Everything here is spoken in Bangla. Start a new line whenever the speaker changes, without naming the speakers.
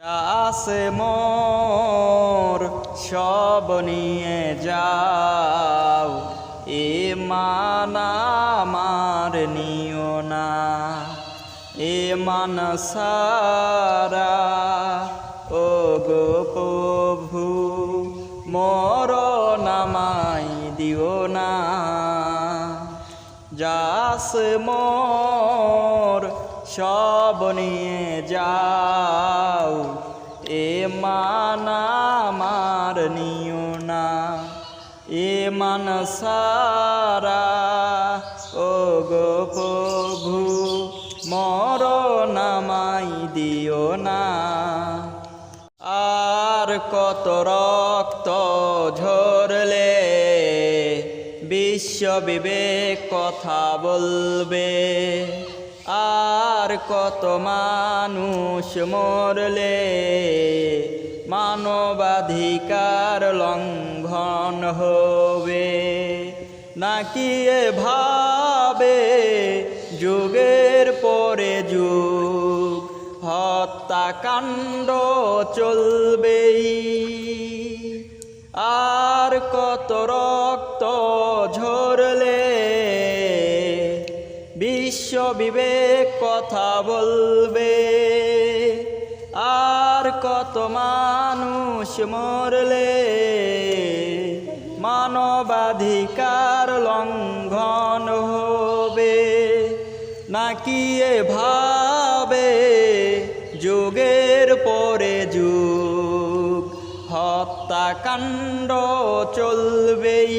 আছে মোর, সব নিয়ে যাও। এ মানা আমার নিও না, এ মান সারা। ও গো প্রভু মর নামাই দিও না। যাস মোর, সব নিয়ে যাও। এ মানা আমার নিও না, এ মান সারা। ও গো প্রভু মর নামাই দিও না। আর কত রক্ত ঝরলে বিশ্ব বিবেক কথা বলবে। আর কত মানুষ মরলে? মানবাধিকার লঙ্ঘন হবে। নাকি ভাবে যুগের পরে যুগ হত্যাকাণ্ড চলবেই? আর কত রক্ত ঝরলে বিশ্ব বিবেক কথা বলবে। আর কত মানুষ মরলে মানবাধিকার লঙ্ঘন হবে। নাকি ভাবে যুগের পরে যুগ হত্যাকাণ্ড চলবেই?